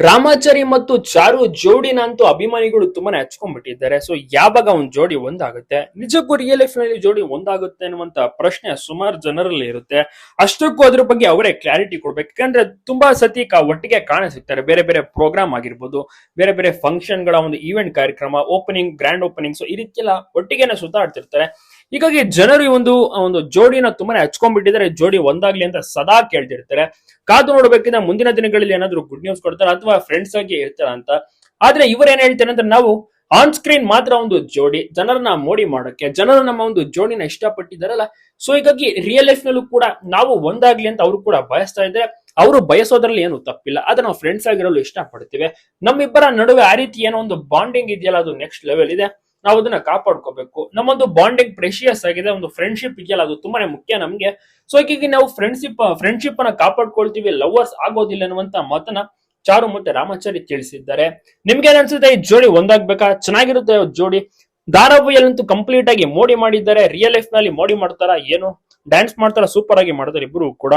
ರಾಮಾಚಾರಿ ಮತ್ತು ಚಾರು ಜೋಡಿನ ಅಂತೂ ಅಭಿಮಾನಿಗಳು ತುಂಬಾನೇ ಹಚ್ಕೊಂಡ್ಬಿಟ್ಟಿದ್ದಾರೆ. ಸೊ ಯಾವಾಗ ಒಂದ್ ಜೋಡಿ ಒಂದಾಗುತ್ತೆ? ನಿಜಕ್ಕೂ ರಿಯಲ್ ಲೈಫ್ನಲ್ಲಿ ಜೋಡಿ ಒಂದಾಗುತ್ತೆ ಅನ್ನುವಂತ ಪ್ರಶ್ನೆ ಸುಮಾರು ಜನರಲ್ಲಿ ಇರುತ್ತೆ. ಅಷ್ಟಕ್ಕೂ ಅದ್ರ ಬಗ್ಗೆ ಅವರೇ ಕ್ಲಾರಿಟಿ ಕೊಡ್ಬೇಕು. ಯಾಕಂದ್ರೆ ತುಂಬಾ ಸತಿ ಒಟ್ಟಿಗೆ ಕಾಣ ಬೇರೆ ಬೇರೆ ಪ್ರೋಗ್ರಾಮ್ ಆಗಿರ್ಬೋದು, ಬೇರೆ ಬೇರೆ ಫಂಕ್ಷನ್ಗಳ ಒಂದು ಈವೆಂಟ್ ಕಾರ್ಯಕ್ರಮ ಓಪನಿಂಗ್ ಗ್ರ್ಯಾಂಡ್ ಓಪನಿಂಗ್ ಸೊ ಈ ರೀತಿ ಎಲ್ಲ ಒಟ್ಟಿಗೆನೆ ಸುತ್ತಾಡ್ತಿರ್ತಾರೆ. ಹೀಗಾಗಿ ಜನರು ಈ ಒಂದು ಒಂದು ಜೋಡಿನ ತುಂಬಾನೇ ಹಚ್ಕೊಂಡ್ಬಿಟ್ಟಿದ್ದಾರೆ. ಜೋಡಿ ಒಂದಾಗ್ಲಿ ಅಂತ ಸದಾ ಕೇಳ್ತಿರ್ತಾರೆ. ಕಾದು ನೋಡ್ಬೇಕಿದ್ರೆ ಮುಂದಿನ ದಿನಗಳಲ್ಲಿ ಏನಾದ್ರು ಗುಡ್ ನ್ಯೂಸ್ ಕೊಡ್ತಾರ ಅಥವಾ ಫ್ರೆಂಡ್ಸ್ ಆಗಿ ಇರ್ತಾರ ಅಂತ. ಆದ್ರೆ ಇವರು ಏನ್ ಹೇಳ್ತಾರೆ ಅಂದ್ರೆ ನಾವು ಆನ್ ಸ್ಕ್ರೀನ್ ಮಾತ್ರ ಒಂದು ಜೋಡಿ, ಜನರನ್ನ ಮೋಡಿ ಮಾಡೋಕೆ ಜನರು ನಮ್ಮ ಒಂದು ಜೋಡಿನ ಇಷ್ಟಪಟ್ಟಿದ್ದಾರಲ್ಲ. ಸೊ ಹೀಗಾಗಿ ರಿಯಲ್ ಲೈಫ್ ನಲ್ಲೂ ಕೂಡ ನಾವು ಒಂದಾಗ್ಲಿ ಅಂತ ಅವರು ಕೂಡ ಬಯಸ್ತಾ ಇದ್ರೆ ಅವರು ಬಯಸೋದ್ರಲ್ಲಿ ಏನು ತಪ್ಪಿಲ್ಲ. ಆದ್ರೆ ನಾವು ಫ್ರೆಂಡ್ಸ್ ಆಗಿರಲು ಇಷ್ಟಪಡ್ತೀವಿ. ನಮ್ಮಿಬ್ಬರ ನಡುವೆ ಆ ರೀತಿ ಏನೋ ಒಂದು ಬಾಂಡಿಂಗ್ ಇದೆಯಲ್ಲ, ಅದು ನೆಕ್ಸ್ಟ್ ಲೆವೆಲ್ ಇದೆ. ನಾವು ಅದನ್ನ ಕಾಪಾಡ್ಕೋಬೇಕು. ನಮ್ಮೊಂದು ಬಾಂಡಿಂಗ್ ಪ್ರೆಷಿಯಸ್ ಆಗಿದೆ, ಒಂದು ಫ್ರೆಂಡ್ಶಿಪ್ ಇದೆಯಲ್ಲ, ಅದು ತುಂಬಾನೇ ಮುಖ್ಯ ನಮ್ಗೆ. ಸೊ ಹೀಗಾಗಿ ನಾವು ಫ್ರೆಂಡ್ಶಿಪ್ ಫ್ರೆಂಡ್ಶಿಪ್ ಅನ್ನ ಕಾಪಾಡ್ಕೊಳ್ತೀವಿ ಲವರ್ಸ್ ಆಗೋದಿಲ್ಲ ಅನ್ನುವಂತ ಮಾತನ್ನ ಚಾರು ಮತ್ತೆ ರಾಮಾಚಾರಿ ತಿಳಿಸಿದ್ದಾರೆ. ನಿಮ್ಗೆ ಅನ್ಸುತ್ತೆ, ಈ ಜೋಡಿ ಒಂದಾಗ್ಬೇಕಾ? ಚೆನ್ನಾಗಿರುತ್ತೆ ಜೋಡಿ? ಧಾರಾವಾಹಿಯಲ್ಲಂತೂ ಕಂಪ್ಲೀಟ್ ಆಗಿ ಮೋಡಿ ಮಾಡಿದ್ದಾರೆ. ರಿಯಲ್ ಲೈಫ್ನಲ್ಲಿ ಮೋಡಿ ಮಾಡ್ತಾರ, ಏನು? ಡ್ಯಾನ್ಸ್ ಮಾಡ್ತಾರ ಸೂಪರ್ ಆಗಿ ಮಾಡ್ತಾರೆ ಇಬ್ರು ಕೂಡ.